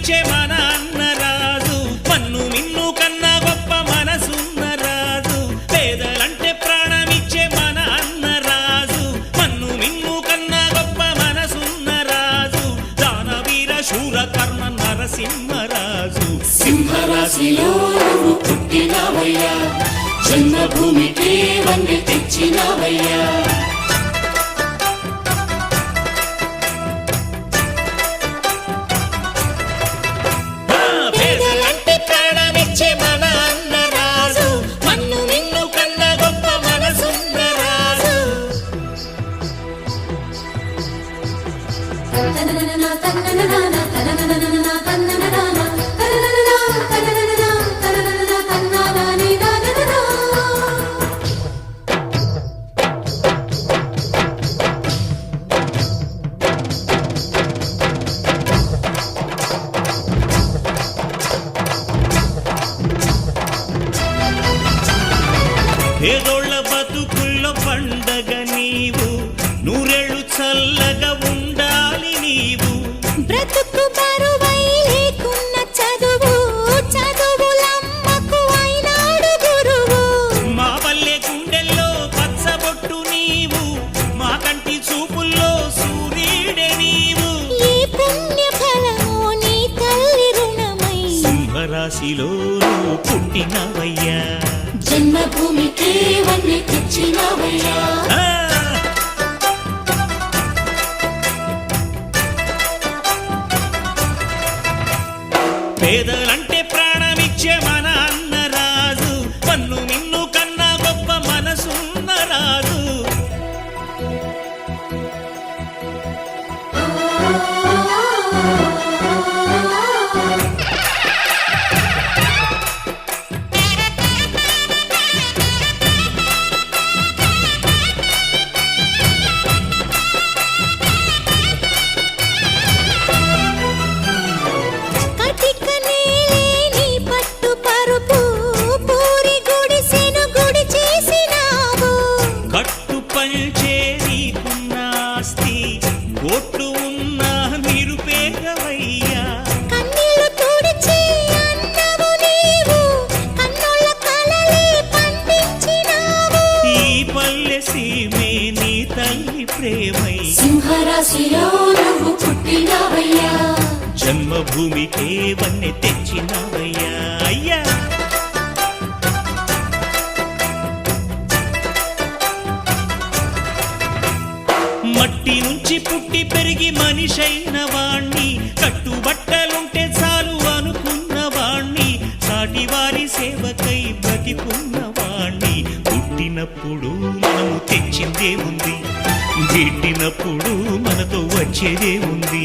ఇచ్చే మన అన్నరాజు పన్ను నిన్ను కన్నా గొప్ప మనసున్న రాజు. పేదలంటే ప్రాణమిచ్చే మన అన్నరాజు పన్ను నిన్ను కన్నా గొప్ప మనసున్న రాజు. దానవీర శూర కర్మ నరసింహరాజు సింహరాశిలో పుట్టినవయ్యా. జన్మభూమికి వన్నె తెచ్చినవయ్యా. na you. నువ్వు పుట్టినవయ్యా జన్మభూమికి వన్నె తెచ్చినావయ్యా ఆ! పేదలంటే ప్రాణమిచ్చే మన భూమి వన్నె తెచ్చినవయ్యా. అయ్యా! మట్టి నుంచి పుట్టి పెరిగి మనిషైన వాణ్ణి కట్టుబట్టలుంటే చాలు అనుకున్న వాణ్ణి సాటి వారి సేవకై బ్రతికున్న వాణ్ణి. పుట్టినప్పుడు మనము తెచ్చిందే ఉంది గిట్టినప్పుడు మనతో వచ్చేదే ఉంది.